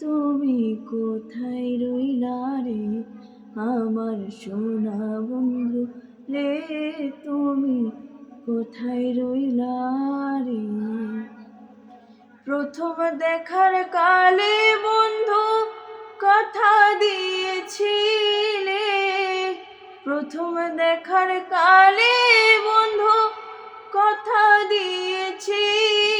তুমি কোথায় রইলা রে? আমার সোনা বন্ধু, রে তুমি কোথায় রইলা রে? প্রথম দেখার কালে বন্ধু কথা দিয়েছিলে। প্রথম দেখার কালে বন্ধু কথা দিয়েছিলে।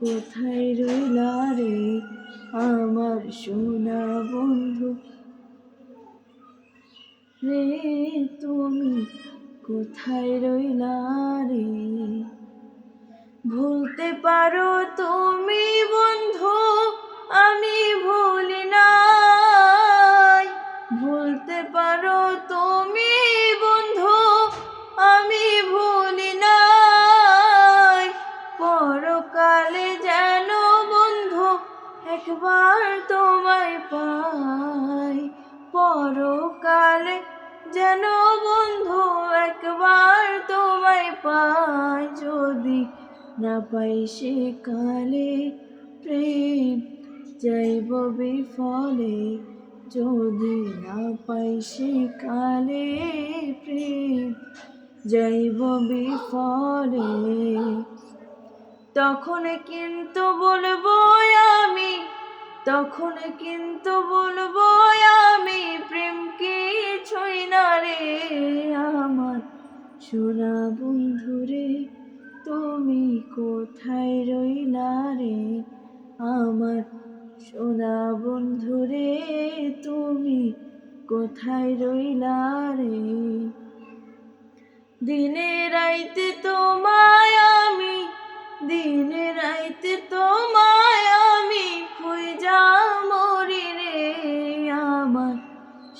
কোথায় রইলা রে? আমার সোনা বন্ধু। রে, তুমি কোথায় রইলা রে? ভুলতে পারো তুমি বন্ধু। একবার তোমায় পাই, পরকালে যেন বন্ধু একবার তোমায় পাই, যদি না পাই সে কালে প্রেম যাইব বিফলে, যদি না পাই সে কালে প্রেম যাইব বিফলে। তখন কিন্তু বলব আমি তখন কিন্তু বলব, আমি প্রেম কি ছই না রে, আমার সোনা বন্ধুরে তুমি কোথায় রইলা রে? আমার সোনা বন্ধুরে তুমি কোথায় রইলা রে? দিনে রাইতে তোমায়